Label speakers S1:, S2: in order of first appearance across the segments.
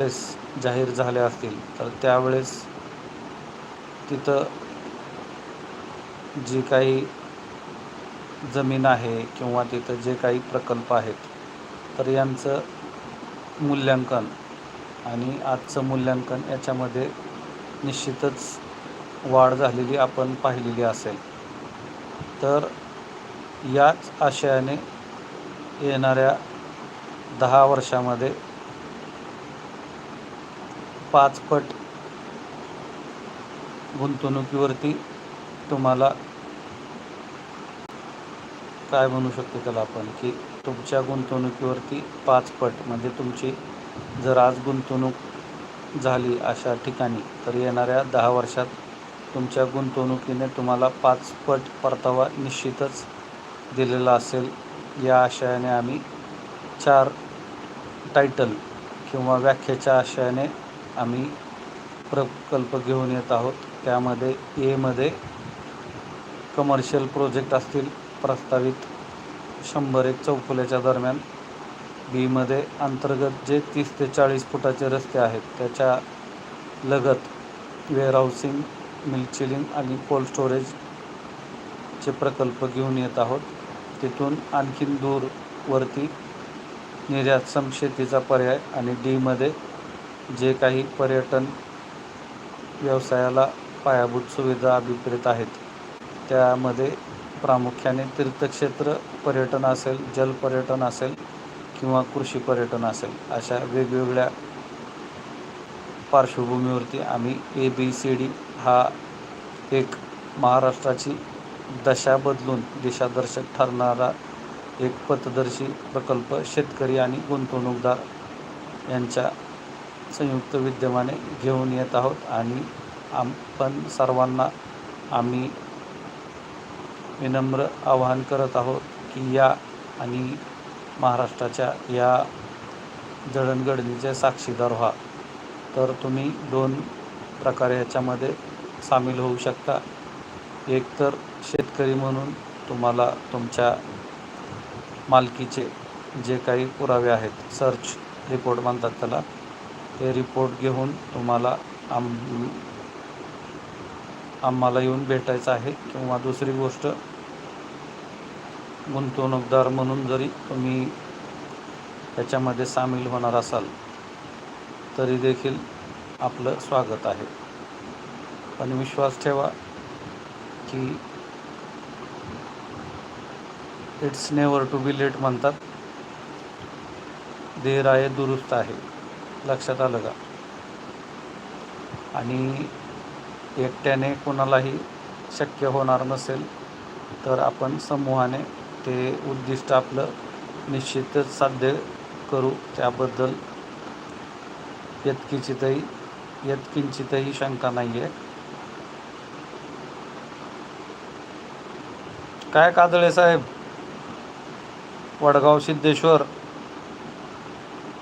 S1: वेळेस जाहीर झाल्या असतील तर त्यावेळेस तिथं जी काही जमीन आहे किंवा तिथं जे काही प्रकल्प आहेत तर यांचं मूल्यांकन आणि आजचं मूल्यांकन याच्यामध्ये निश्चितच वाढ झालेली आपण पाहिलेली असेल. तर याच आशयाने येणाऱ्या दहा वर्षामध्ये पाचपट गुंतवणुकीवरती तुम्हाला काय म्हणू शकतो त्याला आपण की तुमच्या गुंतवणुकीवरती पाचपट म्हणजे तुमची जर आज गुंतवणूक झाली अशा ठिकाणी तर येणाऱ्या दहा वर्षात तुमच्या गुंतवणुकीने तुम्हाला पाचपट परतावा निश्चितच दिलेला असेल. या आशयाने आम्ही चार टायटल किंवा व्याख्येच्या आशयाने आम्ही प्रकल्प घेऊन येत आहोत. त्यामध्ये एमध्ये कमर्शियल प्रोजेक्ट असतील प्रस्तावित शंभर एक चौफुल्याच्या दरम्यान. बीमध्ये अंतर्गत जे तीस ते चाळीस फुटाचे रस्ते आहेत त्याच्या लगत वेअरहाऊसिंग मिल्क चिलिंग आणि कोल्ड स्टोरेजचे प्रकल्प घेऊन येत आहोत. तिथून आणखीन दूरवरती निर्यातक्षम शेतीचा पर्याय आणि डीमध्ये जे काही पर्यटन व्यवसायाला पायाभूत सुविधा अभिप्रेत आहेत. त्यामध्ये प्रामुख्याने तीर्थक्षेत्र पर्यटन असेल जलपर्यटन असेल किंवा कृषी पर्यटन असेल अशा वेगवेगळ्या पार्श्वभूमीवरती आम्ही ए बी सी डी हा एक महाराष्ट्राची दशा बदलून दिशादर्शक ठरणारा एक पथदर्शी प्रकल्प शेतकरी आणि गुंतवणूकदार यांच्या संयुक्त विद्यमाने घेऊन येत आहोत आणि आपण सर्वांना आम्ही विनम्र आवाहन करत आहोत की या आणि महाराष्ट्राच्या या जडणघडणीचे साक्षीदार व्हा. तर तुम्ही दोन प्रकारे याच्यामध्ये सामील होऊ शकता. एक तर शेतकरी म्हणून तुम्हाला तुमच्या मालकीचे जे काही पुरावे आहेत सर्च रिपोर्ट म्हणतात त्याला ते रिपोर्ट घेऊन तुम्हाला आम आम्हाला येऊन भेटायचं आहे किंवा दुसरी गोष्ट गुंतवणूकदार म्हणून जरी तुम्ही त्याच्यामध्ये सामील होणार असाल तरी देखील आपलं स्वागत आहे. पण विश्वास ठेवा की it's never to be late म्हणतात. देर आहे दुरुस्त आहे. लक्षात आलं का? आणि एकट्याने कोणालाही शक्य होणार नसेल तर आपण समूहाने ते उद्दिष्ट आपलं निश्चितच साध्य करू. त्याबद्दल यत्किंचितही यत्किंचितही शंका नाही आहे काय कादळे साहेब? वडगाव सिद्धेश्वर.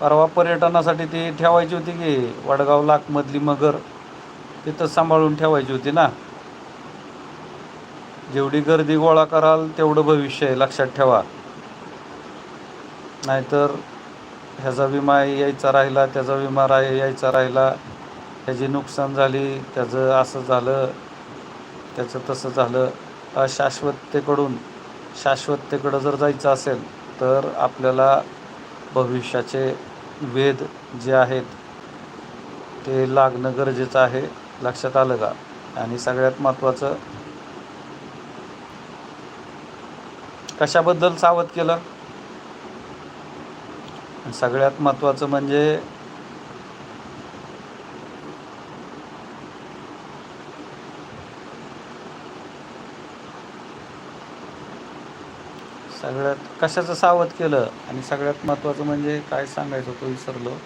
S1: परवा पर्यटनासाठी ती ठेवायची होती की वडगाव लाखमधली मगर तिथं सांभाळून ठेवायची होती ना. जेवढी गर्दी गोळा कराल तेवढं भविष्य आहे लक्षात ठेवा. नाहीतर ह्याचा विमा यायचा राहिला त्याचा विमा राह यायचा राहिला ह्याची नुकसान झाली त्याचं असं झालं त्याचं तसं झालं अशाश्वततेकडून शाश्वततेकडं जर जायचं असेल तर आपल्याला भविष्याचे वेध जे आहेत ते लागणं गरजेचं आहे लक्षात आलं का? आणि सगळ्यात महत्त्वाचं कशाबद्दल सावध केलं? सगळ्यात महत्त्वाचं म्हणजे सगळ्यात कशाचं सावध केलं आणि सगळ्यात महत्त्वाचं म्हणजे काय सांगायचं होतं विसरलो.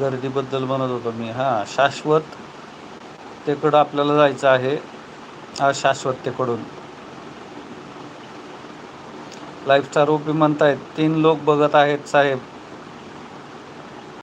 S1: गर्दीबद्दल म्हणत होतो मी. हां शाश्वततेकडं आपल्याला जायचं आहे. अशाश्वततेकडून लाईफ स्टार ओपी म्हणतायत तीन लोक बघत आहेत साहेब.